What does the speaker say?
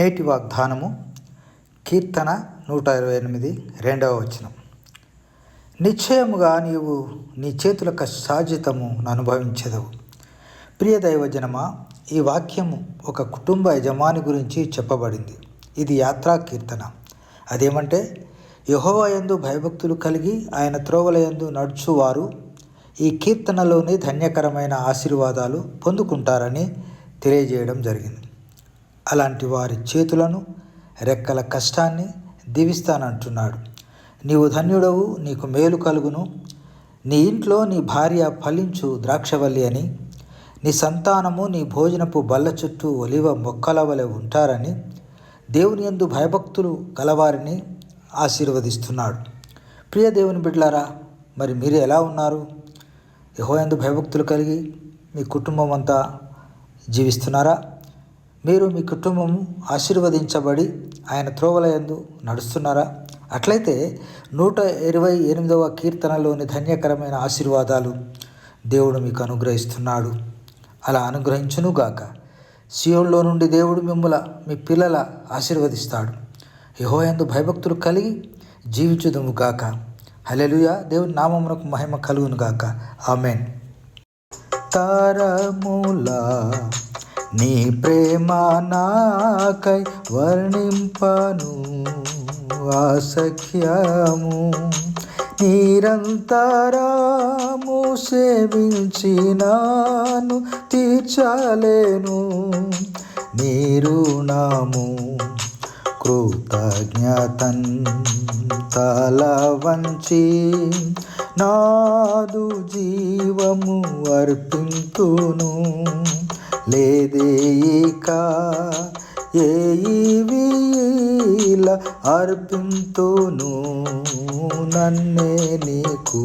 నేటి వాగ్దానము కీర్తన నూట ఇరవై ఎనిమిది రెండవ వచనం. నిశ్చయముగా నీవు నీ చేతుల కష్టార్జితము అనుభవించదవు. ప్రియ దైవజనమా ఈ వాక్యము ఒక కుటుంబ యజమాని గురించి చెప్పబడింది. ఇది యాత్రా కీర్తన. అదేమంటే యహోవయందు భయభక్తులు కలిగి ఆయన త్రోవలయందు నడుచువారు ఈ కీర్తనలోని ధన్యకరమైన ఆశీర్వాదాలు పొందుకుంటారని తెలియజేయడం జరిగింది. అలాంటి వారి చేతులను రెక్కల కష్టాన్ని దీవిస్తానంటున్నాడు. నీవు ధన్యుడవు నీకు మేలు కలుగును. నీ ఇంట్లో నీ భార్య ఫలించు ద్రాక్షవల్లి అని నీ సంతానము నీ భోజనపు బల్ల చుట్టూ ఒలివ మొక్కల వలె ఉంటారని దేవుని యందు భయభక్తులు గలవారిని ఆశీర్వదిస్తున్నాడు. ప్రియ దేవుని బిడ్డలారా మరి మీరు ఎలా ఉన్నారు? యహోయందు భయభక్తులు కలిగి మీ కుటుంబం అంతా జీవిస్తున్నారా? మీరు మీ కుటుంబం ఆశీర్వదించబడి ఆయన త్రోవలయందు నడుస్తున్నారా? అట్లయితే నూట ఇరవై ఎనిమిదవ కీర్తనలోని ధన్యకరమైన ఆశీర్వాదాలు దేవుడు మీకు అనుగ్రహిస్తున్నాడు. అలా అనుగ్రహించునుగాక సియోన్లో నుండి దేవుడు మిమ్మల మీ పిల్లల ఆశీర్వదిస్తాడు. యహోయందు భయభక్తులు కలిగి జీవించుదుము గాక. హలెలుయ దేవుని నామమునకు మహిమ కలుగును గాక. ఆమెన్. తారములా నీ ప్రేమ నాకై వర్ణింపను ఆసఖ్యము నిరంతరము సేవించినాను తీర్చలేను. నీరుణము కృతజ్ఞతన్ తల వంచి నాదు జీవము అర్పింతును. లేదేయిక ఏయివీల అర్పింతును నన్నే నీకు.